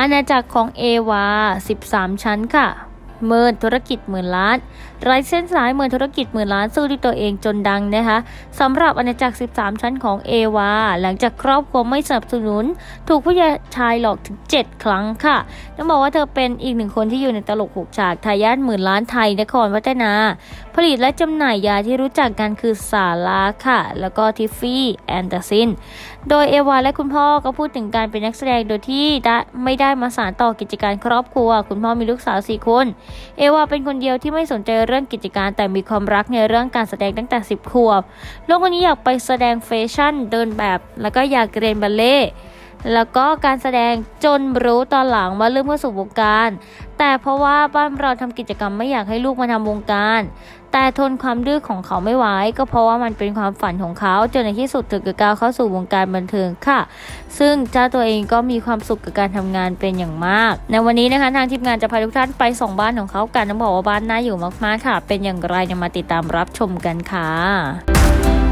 อาณาจักรของเอวา 13 ชั้นค่ะ เมินธุรกิจหมื่นล้านไร้เส้นสายเมินธุรกิจหมื่นล้านสู้ด้วยตัวเองจนดังนะคะสำหรับอาณาจักร 13 ชั้นของเอวา หลังจากครอบครัวไม่สนับสนุน ถูกผู้ชายหลอกถึง 7 ครั้งค่ะต้องบอกว่าเธอเป็นอีกหนึ่งคนที่อยู่ในตลกหกฉากทายาทหมื่นล้านไทยนครวัฒนา ผลิตและจำหน่ายยาที่รู้จักกันคือสาลาค่ะ แล้วก็ทิฟฟี่แอนเดอร์ซินโดยเอวาและคุณพ่อก็พูดถึงการเป็นนักแสดงโดยที่ได้ไม่ได้มาสานต่อกิจการครอบครัว คุณพ่อมีลูกสาวสี่คนเอวาเป็นคนเดียวที่ไม่สนใจเรื่องกิจการแต่มีความรักในเรื่องการแสดงตั้งแต่ 10 ขวบ โลกวันนี้อยากไปแสดงแฟชั่น เดินแบบ แล้วก็อยากเรียนบัลเล่ แล้วก็การแสดงจนรู้ตอนหลังว่าเริ่มเข้าสู่วงการ แต่เพราะว่าบ้านเราทำกิจกรรมไม่อยากให้ลูกมาทำวงการ แต่ทนความดื้อของเขาไม่ไหวก็เพราะว่ามันเป็นความฝันของเขาจนในที่สุดถึงกับก้าวเข้าสู่วงการบันเทิงค่ะ ซึ่งเจ้าตัวเองก็มีความสุขกับการทำงานเป็นอย่างมาก ในวันนี้นะคะทางทีมงานจะพาทุกท่านไปส่องบ้านของเขากันต้องบอกว่าบ้านน่าอยู่มากๆค่ะ เป็นอย่างไรเนี่ยมาติดตามรับชมกันค่ะ